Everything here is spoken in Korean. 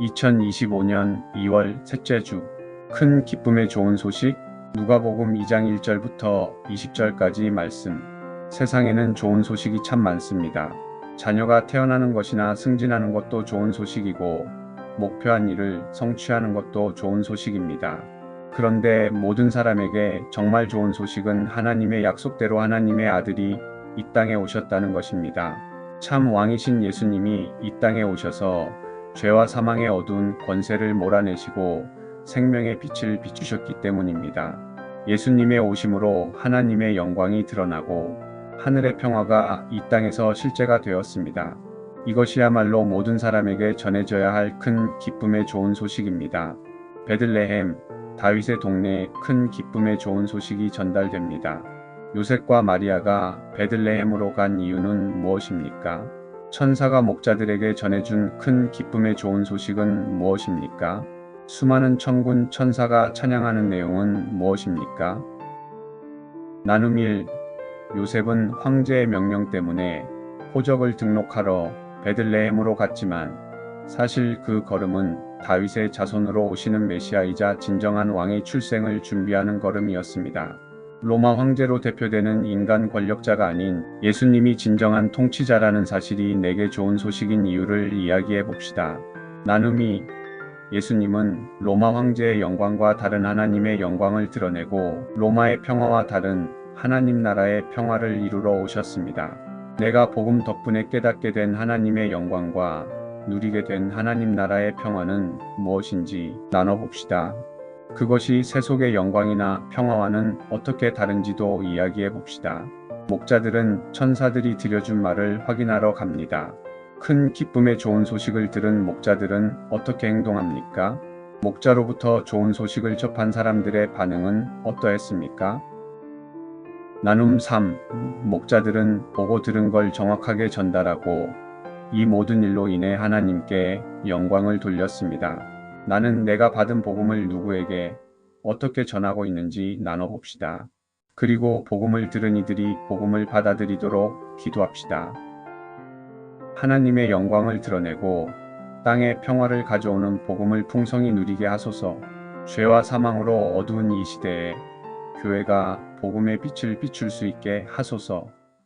2025년 2월 셋째 주. 큰 기쁨의 좋은 소식. 누가복음 2장 1절부터 20절까지 말씀. 세상에는 좋은 소식이 참 많습니다. 자녀가 태어나는 것이나 승진하는 것도 좋은 소식이고, 목표한 일을 성취하는 것도 좋은 소식입니다. 그런데 모든 사람에게 정말 좋은 소식은 하나님의 약속대로 하나님의 아들이 이 땅에 오셨다는 것입니다. 참 왕이신 예수님이 이 땅에 오셔서 죄와 사망의 어두운 권세를 몰아내시고 생명의 빛을 비추셨기 때문입니다. 예수님의 오심으로 하나님의 영광이 드러나고 하늘의 평화가 이 땅에서 실제가 되었습니다. 이것이야말로 모든 사람에게 전해져야 할 큰 기쁨의 좋은 소식입니다. 베들레헴, 다윗의 동네에 큰 기쁨의 좋은 소식이 전달됩니다. 요셉과 마리아가 베들레헴으로 간 이유는 무엇입니까? 천사가 목자들에게 전해준 큰 기쁨의 좋은 소식은 무엇입니까? 수많은 천군 천사가 찬양하는 내용은 무엇입니까? 나눔 1. 요셉은 황제의 명령 때문에 호적을 등록하러 베들레헴으로 갔지만 사실 그 걸음은 다윗의 자손으로 오시는 메시아이자 진정한 왕의 출생을 준비하는 걸음이었습니다. 로마 황제로 대표되는 인간 권력자가 아닌 예수님이 진정한 통치자라는 사실이 내게 좋은 소식인 이유를 이야기해 봅시다. 나눔이 예수님은 로마 황제의 영광과 다른 하나님의 영광을 드러내고 로마의 평화와 다른 하나님 나라의 평화를 이루러 오셨습니다. 내가 복음 덕분에 깨닫게 된 하나님의 영광과 누리게 된 하나님 나라의 평화는 무엇인지 나눠봅시다. 그것이 세속의 영광이나 평화와는 어떻게 다른지도 이야기해 봅시다. 목자들은 천사들이 들려준 말을 확인하러 갑니다. 큰 기쁨의 좋은 소식을 들은 목자들은 어떻게 행동합니까? 목자로부터 좋은 소식을 접한 사람들의 반응은 어떠했습니까? 나눔 3. 목자들은 보고 들은 걸 정확하게 전달하고 이 모든 일로 인해 하나님께 영광을 돌렸습니다. 나는 내가 받은 복음을 누구에게 어떻게 전하고 있는지 나눠봅시다. 그리고 복음을 들은 이들이 복음을 받아들이도록 기도합시다. 하나님의 영광을 드러내고 땅의 평화를 가져오는 복음을 풍성히 누리게 하소서. 죄와 사망으로 어두운 이 시대에 교회가 복음의 빛을 비출 수 있게 하소서.